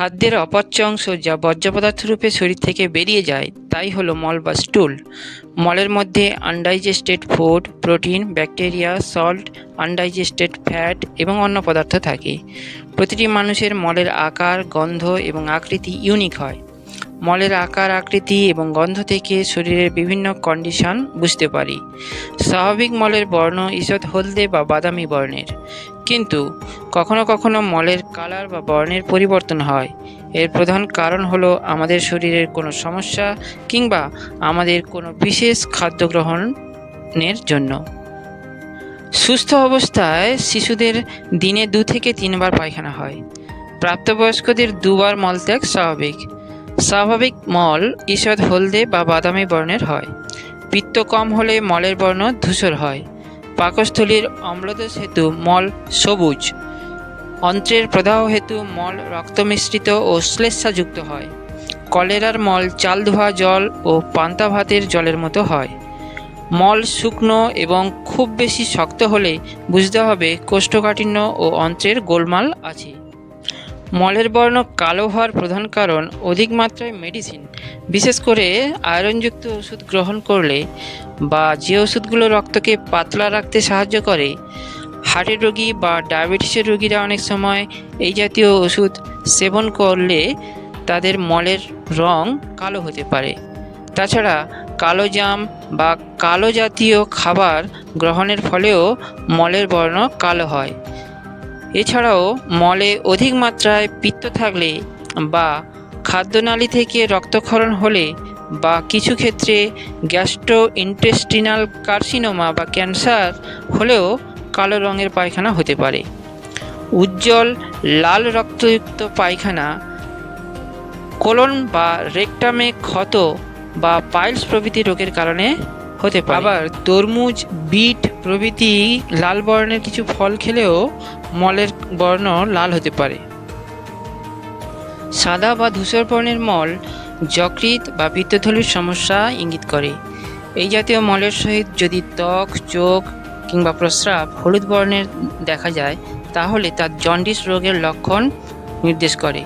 খাদ্যের অপচ্য অংশ যা বর্জ্য পদার্থ রূপে শরীর থেকে বেরিয়ে যায়, তাই হলো মল বা স্টুল। মলের মধ্যে undigested food, protein, bacteria, salt, undigested fat এবং অন্য পদার্থ থাকে। প্রতিটি মানুষের মলের আকার, গন্ধ এবং আকৃতি ইউনিক হয়। মলের আকার, আকৃতি এবং গন্ধ থেকে শরীরের বিভিন্ন কন্ডিশন বুঝতে পারি। স্বাভাবিক মলের বর্ণ ঈষৎ হলদে বা বাদামি বর্ণের। কিন্তু কখনো কখনো মলের কালার বা বর্ণের পরিবর্তন হয়। এর প্রধান কারণ হলো আমাদের শরীরের কোনো সমস্যা কিংবা আমাদের কোনো বিশেষ খাদ্য গ্রহণের জন্য। সুস্থ অবস্থায় শিশুদের দিনে দু থেকে তিনবার পায়খানা হয়। প্রাপ্তবয়স্কদের দুবার মলত্যাগ স্বাভাবিক। স্বাভাবিক মল ঈষৎ হলদে বা বাদামি বর্ণের হয়। পিত্ত কম হলে মলের বর্ণ ধূসর হয়। পাকস্থলীর অম্লদোষ হেতু মল সবুজ। অন্ত্রের প্রদাহ হেতু মল রক্ত মিশ্রিত ও শ্লেষ্মাযুক্ত হয়। কলেরার মল চাল ধোয়া জল ও পান্তা ভাতের জলের মতো হয়। মল শুকনো এবং খুব বেশি শক্ত হলে বুঝতে হবে কোষ্ঠকাঠিন্য ও অন্ত্রের গোলমাল আছে। মলের বর্ণ কালো হওয়ার প্রধান কারণ অধিক মাত্রায় মেডিসিন। বিশেষ করে আয়রনযুক্ত ওষুধ গ্রহণ করলে বা যে ওষুধগুলো রক্তকে পাতলা রাখতে সাহায্য করে, হার্টের রোগী বা ডায়াবেটিসের রোগীরা অনেক সময় এই জাতীয় ওষুধ সেবন করলে তাদের মলের রং কালো হতে পারে। তাছাড়া কালো জাম বা কালো জাতীয় খাবার গ্রহণের ফলেও মলের বর্ণ কালো হয়। এছাড়াও মলে অধিক মাত্রায় পিত্ত থাকলে বা খাদ্যনালী থেকে রক্তক্ষরণ হলে বা কিছু ক্ষেত্রে গ্যাস্ট্রো ইন্টেস্টিনাল কার্সিনোমা বা ক্যান্সার হলেও কালো রঙের পায়খানা হতে পারে। উজ্জ্বল লাল রক্তযুক্ত পায়খানা, কোলন বা রেকটামে ক্ষত বা পাইলস প্রভৃতি রোগের কারণে হতে পারে। আবার তরমুজ, বিট প্রভৃতি লাল বর্ণের কিছু ফল খেলেও মলের বর্ণ লাল হতে পারে। সাদা বা ধূসর বর্ণের মল যকৃৎ বা পিত্তথলির সমস্যা ইঙ্গিত করে। এই জাতীয় মলের সহিত যদি ত্বক, চোখ কিংবা প্রস্রাব হলুদ বর্ণের দেখা যায়, তাহলে তার জন্ডিস রোগের লক্ষণ নির্দেশ করে।